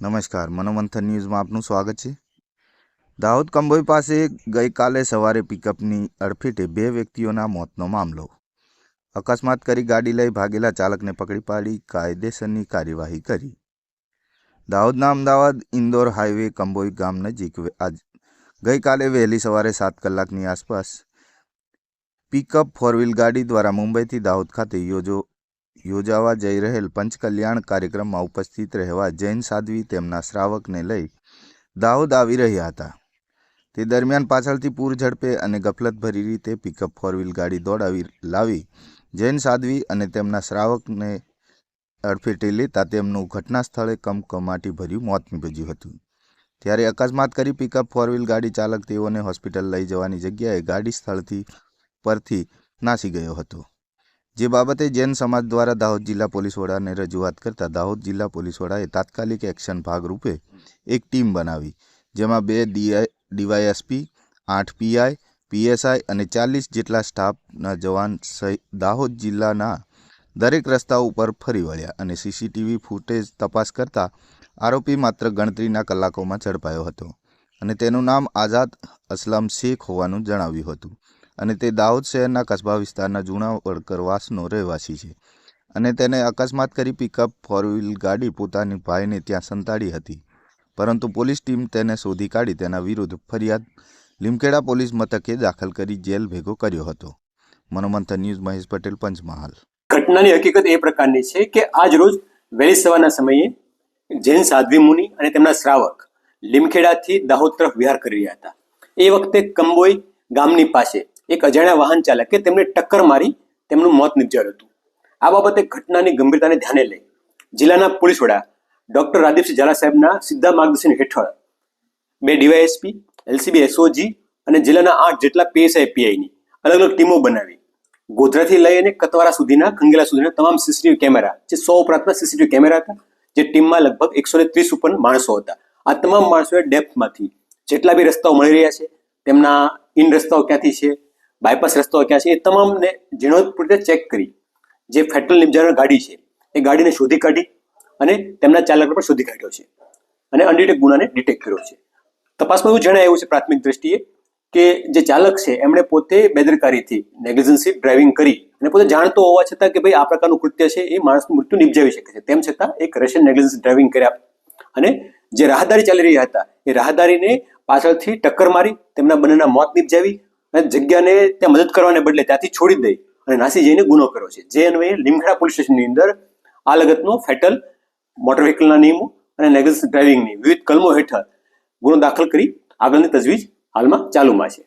નમસ્કાર, મનોમંથન ન્યૂઝમાં આપનું સ્વાગત છે. દાહોદ કંબોઈ પાસે ગઈકાલે સવારે પિકઅપની અડફેટે બે વ્યક્તિઓના મોતનો મામલો. અકસ્માત કરી ગાડી લઈ ભાગેલા ચાલકને પકડી પાડી, કાયદેસરની કાર્યવાહી કરી. દાહોદના અમદાવાદ ઇન્દોર હાઈવે કંબોઈ ગામ નજીક આજ ગઈકાલે વહેલી સવારે સાત કલાકની આસપાસ પિકઅપ ફોર વ્હીલ ગાડી દ્વારા મુંબઈથી દાહોદ ખાતે યોજો યોજાવા જઈ રહેલ પંચકલ્યાણ કાર્યક્રમમાં ઉપસ્થિત રહેવા જૈન સાધ્વી તેમના શ્રાવકને લઈ દાહોદ આવી રહ્યા હતા. તે દરમિયાન પાછળથી પૂર ઝડપે અને ગફલતભરી રીતે પિકઅપ ફોર વ્હીલ ગાડી દોડાવી લાવી જૈન સાધ્વી અને તેમના શ્રાવકને અડફેટે લેતા તેમનું ઘટના સ્થળે કમકમાટી ભર્યું મોત નીપજ્યું હતું. ત્યારે અકસ્માત કરી પિકઅપ ફોર વ્હીલ ગાડી ચાલક તેઓને હોસ્પિટલ લઈ જવાની જગ્યાએ ગાડી સ્થળથી પરથી નાસી ગયો હતો. જે બાબતે જૈન સમાજ દ્વારા દાહોદ જિલ્લા પોલીસ વડાને રજૂઆત કરતા દાહોદ જિલ્લા પોલીસ વડાએ તાત્કાલિક એક્શન ભાગરૂપે એક ટીમ બનાવી, જેમાં બે ડીવાયએસપી, આઠ પીઆઈ, પીએસઆઈ અને ચાલીસ જેટલા સ્ટાફના જવાન સહિત દાહોદ જિલ્લાના દરેક રસ્તા ઉપર ફરી વળ્યા અને સીસીટીવી ફૂટેજ તપાસ કરતા આરોપી માત્ર ગણતરીના કલાકોમાં ઝડપાયો હતો અને તેનું નામ આઝાદ અસલમ શેખ હોવાનું જણાવ્યું હતું. અને તે દાહોદ શહેરના કસ્બા વિસ્તારના જૂના વડકરવાસનો રહેવાસી છે. અને તેને અકસ્માત કરી પિકઅપ ફોર વ્હીલ ગાડી પોતાની ભાઈને ત્યાં સંતાડી હતી. પરંતુ પોલીસ ટીમ તેને શોધી કાઢી તેના વિરુદ્ધ ફરિયાદ લીમખેડા પોલીસ મથકે દાખલ કરી જેલ ભેગો કર્યો હતો. મનોમંથન ન્યૂઝ મહેશ પટેલ, પંચમહાલ. ઘટનાની હકીકત એ પ્રકારની છે કે આજ રોજ વહેલી સવારના સમયે જૈન સાધ્વી મુનિ અને તેમના શ્રાવક લીમખેડાથી દાહોદ તરફ વિહાર કરી રહ્યા હતા. એ વખતે કંબોઈ ગામની પાસે એક અજાણ્યા વાહન ચાલકે તેમને ટક્કર મારી તેમનું મોત નિપજાવ્યું હતું. આ બાબતે ઘટનાની ગંભીરતાને ધ્યાને લઈ જિલ્લાના પોલીસ વડા ડોક્ટર રાદીપસિંહ ઝાલા સાહેબના સીધા માર્ગદર્શન હેઠળ બે ડીવાયએસપી, એલસીબી, એસઓજી અને જિલ્લાના આઠ જેટલા પીએસઆઈ, પીઆઈની અલગ અલગ ટીમો બનાવી. ગોધરાથી લઈ અને કતવારા સુધીના, ખંગેલા સુધીના તમામ સીસીટીવી કેમેરા, જે સો ઉપરાંતના સીસીટીવી કેમેરા હતા, જે ટીમમાં લગભગ એકસો ને ત્રીસ ઉપર માણસો હતા. આ તમામ માણસોએ ડેપ્થમાંથી જેટલા બી રસ્તાઓ મળી રહ્યા છે, તેમના ઇન રસ્તાઓ ક્યાંથી છે બાયપાસ રસ્તો ક્યાં છે એ તમામને ઝીણવટપૂર્વક ચેક કરી. જે ફેટરલ નિમજારણ ગાડી છે, એ ગાડીને શોધી કાઢી અને તેમના ચાલક પર શોધી કાઢ્યો છે. અને અનડિટેક ગુનાને ડિટેક્ટ કર્યો છે. તપાસમાં એવું જણાય એવું છે પ્રાથમિક દ્રષ્ટિએ કે જે ચાલક છે, એમણે પોતે બેદરકારીથી નેગ્લિજન્સી ડ્રાઇવિંગ કરી અને પોતે જાણતો હોવા છતાં કે ભાઈ આ પ્રકારનું કૃત્ય છે એ માણસનું મૃત્યુ નિપજાવી શકે છે. તેમ છતાં એક રશિયન નેગ્લિજન્સ ડ્રાઇવિંગ કર્યા. અને જે રાહદારી ચાલી રહ્યા હતા, એ રાહદારીને પાછળથી ટક્કર મારી તેમના બંનેના મોત નિપજાવી અને જગ્યાને ત્યાં મદદ કરવાને બદલે ત્યાંથી છોડી દઈ અને નાસી જઈને ગુનો કર્યો છે. જે અન્વયે લીમખેડા પોલીસ સ્ટેશનની અંદર આ લગતનો ફેટલ મોટર વ્હીકલના નિયમો અને નેગ્લિજન્સ ડ્રાઇવિંગની વિવિધ કલમો હેઠળ ગુનો દાખલ કરી આગળની તજવીજ હાલમાં ચાલુમાં છે.